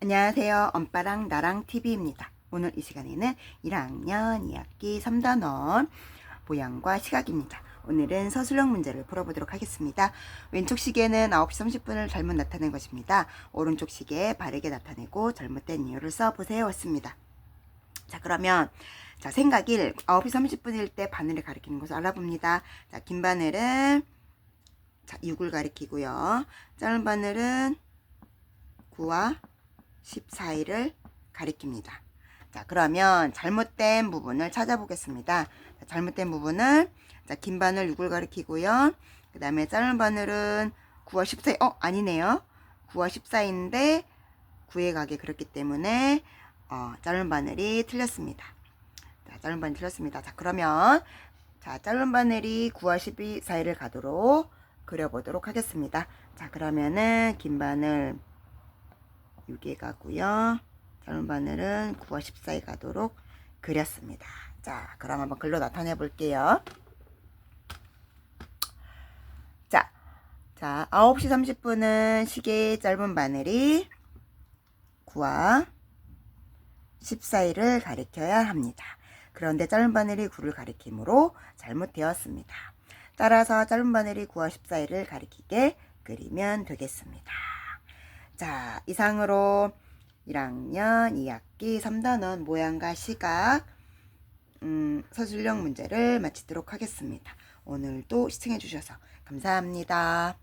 안녕하세요. 엄빠랑 나랑 TV입니다. 오늘 이 시간에는 1학년 2학기 3단원 모양과 시각입니다. 오늘은 서술형 문제를 풀어보도록 하겠습니다. 왼쪽 시계는 9시 30분을 잘못 나타낸 것입니다. 오른쪽 시계 바르게 나타내고 잘못된 이유를 써보세요. 였습니다. 자, 그러면 자, 생각일 9시 30분일 때 바늘을 가리키는 것을 알아봅니다. 자, 긴 바늘은 자, 6을 가리키고요. 짧은 바늘은 9와 10 사이를 가리킵니다. 자, 그러면 잘못된 부분을 찾아보겠습니다. 자, 잘못된 부분을 자, 긴 바늘 6을 가리키고요. 그 다음에 짧은 바늘은 9와 10 사이, 어, 아니네요. 9와 10 사이인데 9에 가게 그렸기 때문에 어, 짧은 바늘이 틀렸습니다. 자, 짧은 바늘 틀렸습니다. 자, 그러면 자, 짧은 바늘이 9와 12 사이를 가도록 그려보도록 하겠습니다. 자, 그러면은 긴 바늘 6에 가고요. 짧은 바늘은 9와 10 사이 가도록 그렸습니다. 자, 그럼 한번 글로 나타내 볼게요. 자, 자, 9시 30분은 시계의 짧은 바늘이 9와 10 사이를 가리켜야 합니다. 그런데 짧은 바늘이 9를 가리키므로 잘못되었습니다. 따라서 짧은 바늘이 9와 10 사이를 가리키게 그리면 되겠습니다. 자, 이상으로 1학년 2학기 3단원 모양과 시각 음, 서술형 문제를 마치도록 하겠습니다. 오늘도 시청해 주셔서 감사합니다.